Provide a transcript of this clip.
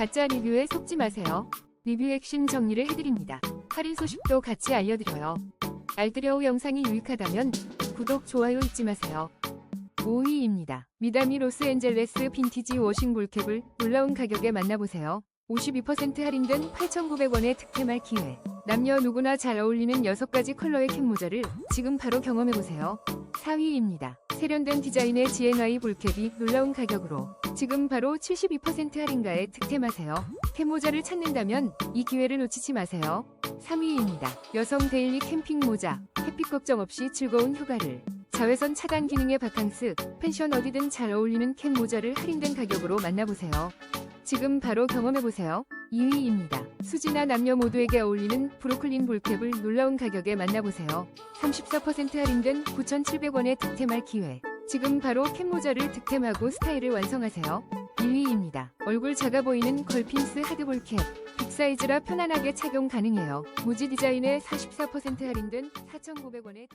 가짜 리뷰에 속지 마세요. 리뷰 핵심 정리를 해드립니다. 할인 소식도 같이 알려드려요. 알뜰여우 영상이 유익하다면 구독, 좋아요 잊지 마세요. 5위입니다. 미다미 로스앤젤레스 빈티지 워싱 볼캡을 놀라운 가격에 만나보세요. 52% 할인된 8,900원의 득템할 기회. 남녀 누구나 잘 어울리는 6가지 컬러의 캡 모자를 지금 바로 경험해보세요. 4위입니다. 세련된 디자인의 GNI 볼캡이 놀라운 가격으로 지금 바로 72% 할인가에 득템하세요. 캡 모자를 찾는다면 이 기회를 놓치지 마세요. 3위입니다. 여성 데일리 캠핑 모자. 햇빛 걱정 없이 즐거운 휴가를. 자외선 차단 기능의 바캉스, 펜션 어디든 잘 어울리는 캡 모자를 할인된 가격으로 만나보세요. 지금 바로 경험해보세요. 2위입니다. 수지나 남녀 모두에게 어울리는 브로클린 볼캡을 놀라운 가격에 만나보세요. 34% 할인된 9,700원에 득템할 기회. 지금 바로 캡 모자를 득템하고 스타일을 완성하세요. 1위입니다. 얼굴 작아 보이는 걸핀스 하드볼 캡. 빅사이즈라 편안하게 착용 가능해요. 무지 디자인에 44% 할인된 4,900원에